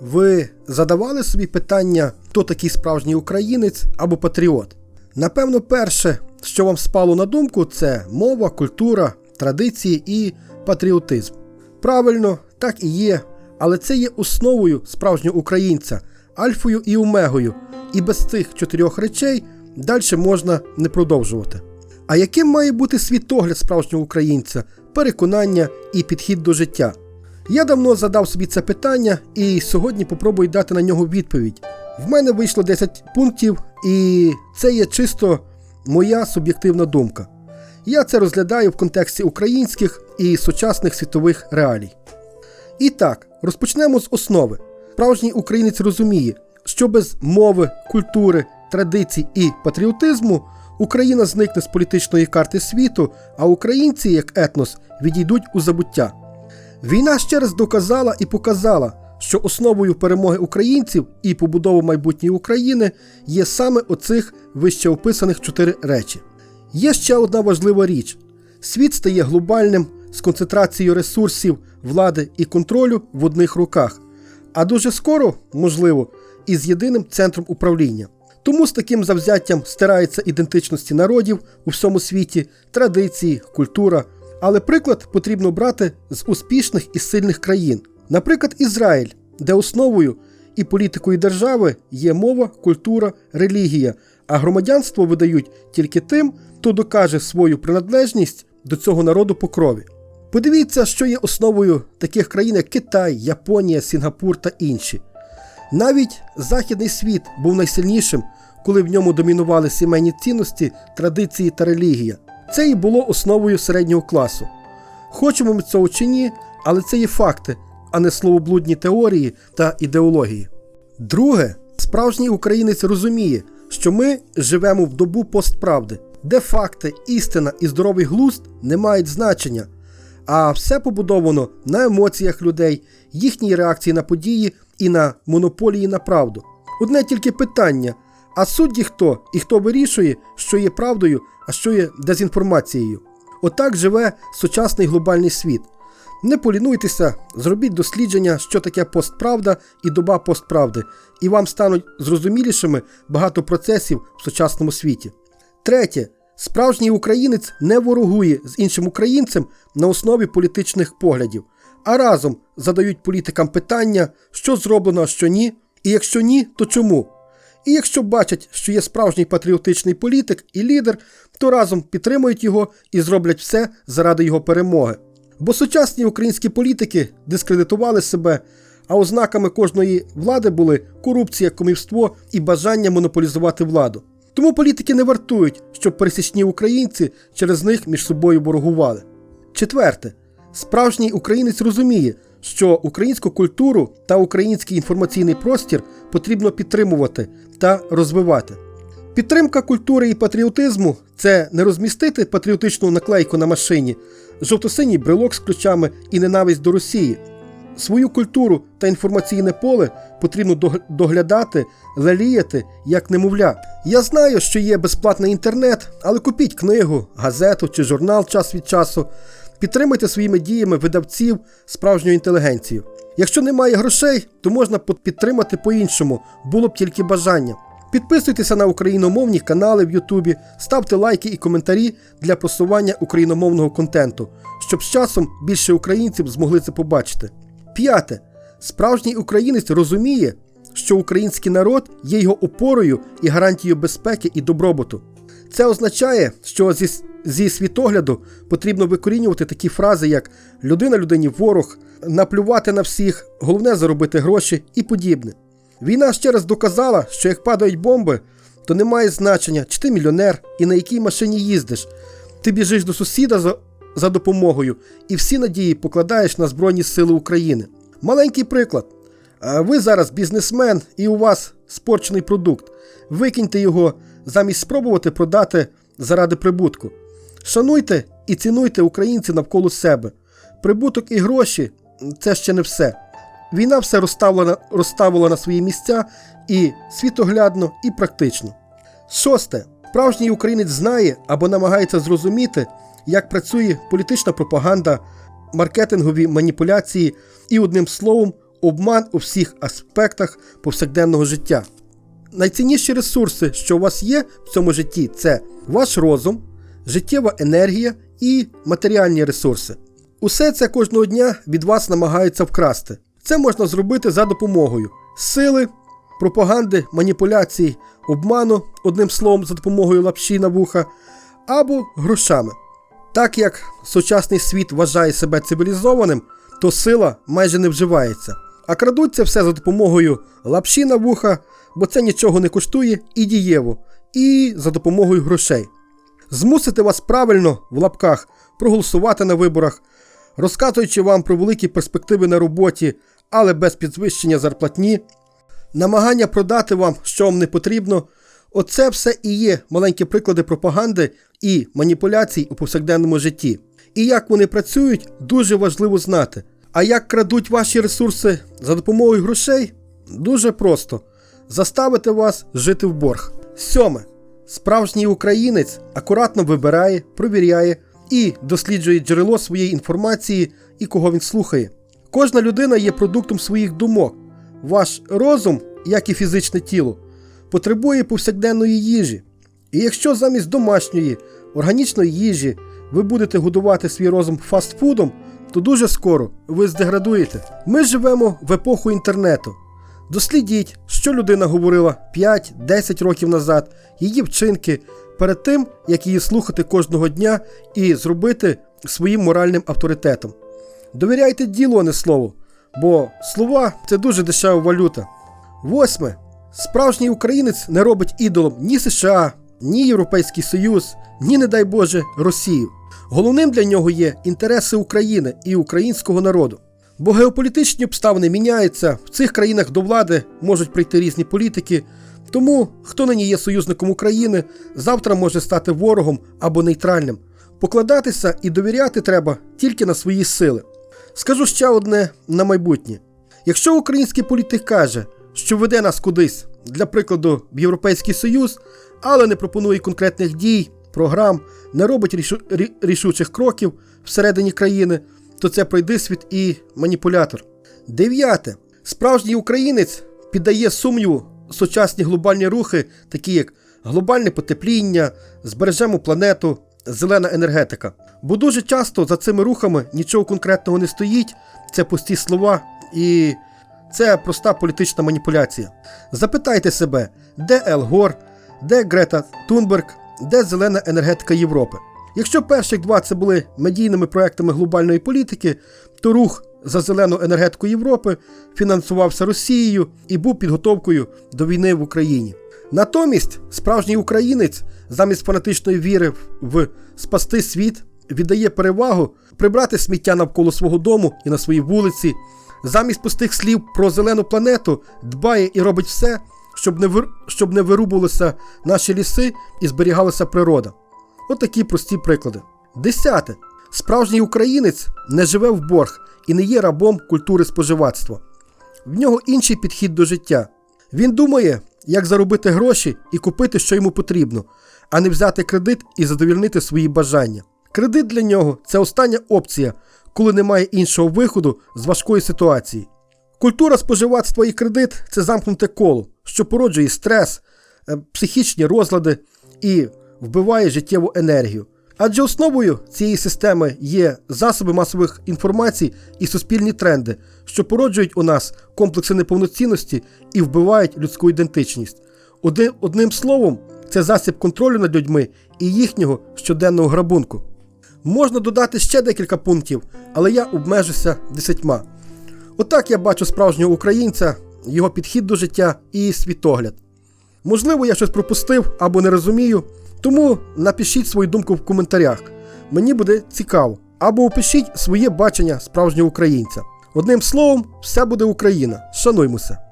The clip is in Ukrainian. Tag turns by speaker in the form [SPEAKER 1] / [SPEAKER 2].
[SPEAKER 1] Ви задавали собі питання, хто такий справжній українець або патріот? Напевно, перше, що вам спало на думку, це мова, культура, традиції і патріотизм. Правильно, так і є, але це є основою справжнього українця, альфою і омегою, і без цих чотирьох речей далі можна не продовжувати. А яким має бути світогляд справжнього українця, переконання і підхід до життя? Я давно задав собі це питання і сьогодні попробую дати на нього відповідь. В мене вийшло 10 пунктів, і це є чисто моя суб'єктивна думка. Я це розглядаю в контексті українських і сучасних світових реалій. І так, розпочнемо з основи. Справжній українець розуміє, що без мови, культури, традицій і патріотизму Україна зникне з політичної карти світу, а українці, як етнос, відійдуть у забуття. Війна ще раз доказала і показала, що основою перемоги українців і побудови майбутньої України є саме оцих вище описаних чотири речі. Є ще одна важлива річ: світ стає глобальним з концентрацією ресурсів, влади і контролю в одних руках, а дуже скоро, можливо, і з єдиним центром управління. Тому з таким завзяттям стираються ідентичності народів у всьому світі, традиції, культура. Але приклад потрібно брати з успішних і сильних країн, наприклад, Ізраїль, де основою і політикою держави є мова, культура, релігія, а громадянство видають тільки тим, хто докаже свою приналежність до цього народу по крові. Подивіться, що є основою таких країн, як Китай, Японія, Сінгапур та інші. Навіть Західний світ був найсильнішим, коли в ньому домінували сімейні цінності, традиції та релігія. Це і було основою середнього класу. Хочемо ми цього чи ні, але це є факти, а не словоблудні теорії та ідеології. Друге, справжній українець розуміє, що ми живемо в добу постправди, де факти, істина і здоровий глузд не мають значення, а все побудовано на емоціях людей, їхній реакції на події і на монополії на правду. Одне тільки питання: а судді хто і хто вирішує, що є правдою, а що є дезінформацією? Отак живе сучасний глобальний світ. Не полінуйтеся, зробіть дослідження, що таке постправда і доба постправди, і вам стануть зрозумілішими багато процесів в сучасному світі. Третє. Справжній українець не ворогує з іншим українцем на основі політичних поглядів, а разом задають політикам питання, що зроблено, а що ні, і якщо ні, то чому. І якщо бачать, що є справжній патріотичний політик і лідер, то разом підтримують його і зроблять все заради його перемоги. Бо сучасні українські політики дискредитували себе, а ознаками кожної влади були корупція, комівство і бажання монополізувати владу. Тому політики не вартують, щоб пересічні українці через них між собою ворогували. Четверте, справжній українець розуміє, що українську культуру та український інформаційний простір потрібно підтримувати та розвивати. Підтримка культури і патріотизму це не розмістити патріотичну наклейку на машині, жовто-синій брелок з ключами і ненависть до Росії. Свою культуру та інформаційне поле потрібно доглядати, леліяти як немовля. Я знаю, що є безплатний інтернет, але купіть книгу, газету чи журнал час від часу. Підтримайте своїми діями видавців справжньої інтелігенції. Якщо немає грошей, то можна підтримати по-іншому, було б тільки бажання. Підписуйтеся на україномовні канали в Ютубі, ставте лайки і коментарі для просування україномовного контенту, щоб з часом більше українців змогли це побачити. П'яте. Справжній українець розуміє, що український народ є його опорою і гарантією безпеки і добробуту. Це означає, що зі, зі світогляду потрібно викорінювати такі фрази, як людина людині ворог, наплювати на всіх, головне заробити гроші і подібне. Війна ще раз доказала, що як падають бомби, то не має значення, чи ти мільйонер і на якій машині їздиш. Ти біжиш до сусіда за, за допомогою і всі надії покладаєш на Збройні Сили України. Маленький приклад. Ви зараз бізнесмен і у вас спорчений продукт. Викиньте його замість спробувати продати заради прибутку. Шануйте і цінуйте українців навколо себе. Прибуток і гроші це ще не все. Війна все розставила, розставила на свої місця і світоглядно, і практично. Шосте. Справжній українець знає або намагається зрозуміти, як працює політична пропаганда, маркетингові маніпуляції і, одним словом, обман у всіх аспектах повсякденного життя. Найцінніші ресурси, що у вас є в цьому житті, це ваш розум, життєва енергія і матеріальні ресурси. Усе це кожного дня від вас намагаються вкрасти. Це можна зробити за допомогою сили, пропаганди, маніпуляцій, обману, одним словом, за допомогою лапші на вуха, або грошами. Так як сучасний світ вважає себе цивілізованим, то сила майже не вживається. А крадуть це все за допомогою лапші на вуха, бо це нічого не коштує і дієво, і за допомогою грошей. Змусити вас правильно в лапках проголосувати на виборах, розказуючи вам про великі перспективи на роботі, але без підвищення зарплатні, намагання продати вам, що вам не потрібно. Оце все і є маленькі приклади пропаганди і маніпуляцій у повсякденному житті. І як вони працюють, дуже важливо знати. А як крадуть ваші ресурси за допомогою грошей? Дуже просто заставити вас жити в борг. Сьоме. Справжній українець акуратно вибирає, провіряє і досліджує джерело своєї інформації і кого він слухає. Кожна людина є продуктом своїх думок. Ваш розум, як і фізичне тіло, потребує повсякденної їжі. І якщо замість домашньої, органічної їжі ви будете годувати свій розум фастфудом, то дуже скоро ви здеградуєте. Ми живемо в епоху інтернету. Дослідіть, що людина говорила 5-10 років назад, її вчинки перед тим, як її слухати кожного дня і зробити своїм моральним авторитетом. Довіряйте ділу, а не слову, бо слова це дуже дешева валюта. Восьме. Справжній українець не робить ідолом ні США, ні Європейський Союз, ні, не дай Боже, Росію. Головним для нього є інтереси України і українського народу. Бо геополітичні обставини міняються, в цих країнах до влади можуть прийти різні політики. Тому, хто нині є союзником України, завтра може стати ворогом або нейтральним. Покладатися і довіряти треба тільки на свої сили. Скажу ще одне на майбутнє: якщо український політик каже, що веде нас кудись, для прикладу, в Європейський Союз, але не пропонує конкретних дій, програм, не робить рішу, рішучих кроків всередині країни, то це пройдисвіт і маніпулятор. Дев'яте. Справжній українець піддає сумніву сучасні глобальні рухи, такі як глобальне потепління, збережемо планету, зелена енергетика. Бо дуже часто за цими рухами нічого конкретного не стоїть, це пусті слова і це проста політична маніпуляція. Запитайте себе, де Ел Гор, де Грета Тунберг, де зелена енергетика Європи. Якщо перших два це були медійними проектами глобальної політики, то рух за зелену енергетику Європи фінансувався Росією і був підготовкою до війни в Україні. Натомість справжній українець замість фанатичної віри в спасти світ віддає перевагу прибрати сміття навколо свого дому і на своїй вулиці. Замість пустих слів про зелену планету дбає і робить все, щоб не вир... щоб не вирубувалися наші ліси і зберігалася природа. От прості приклади. Десяте. Справжній українець не живе в борг і не є рабом культури споживацтва. В нього інший підхід до життя. Він думає, як заробити гроші і купити, що йому потрібно, а не взяти кредит і задовільнити свої бажання. Кредит для нього це остання опція, коли немає іншого виходу з важкої ситуації. Культура споживацтва і кредит це замкнуте коло, що породжує стрес, е, психічні розлади і вбиває життєву енергію. Адже основою цієї системи є засоби масових інформацій і суспільні тренди, що породжують у нас комплекси неповноцінності і вбивають людську ідентичність. Один, одним словом, це засіб контролю над людьми і їхнього щоденного грабунку. Можна додати ще декілька пунктів, але я обмежуся десятьма. Отак я бачу справжнього українця, його підхід до життя і світогляд. Можливо, я щось пропустив або не розумію, тому напишіть свою думку в коментарях. Мені буде цікаво. Або опишіть своє бачення справжнього українця. Одним словом, все буде Україна. Шануймося!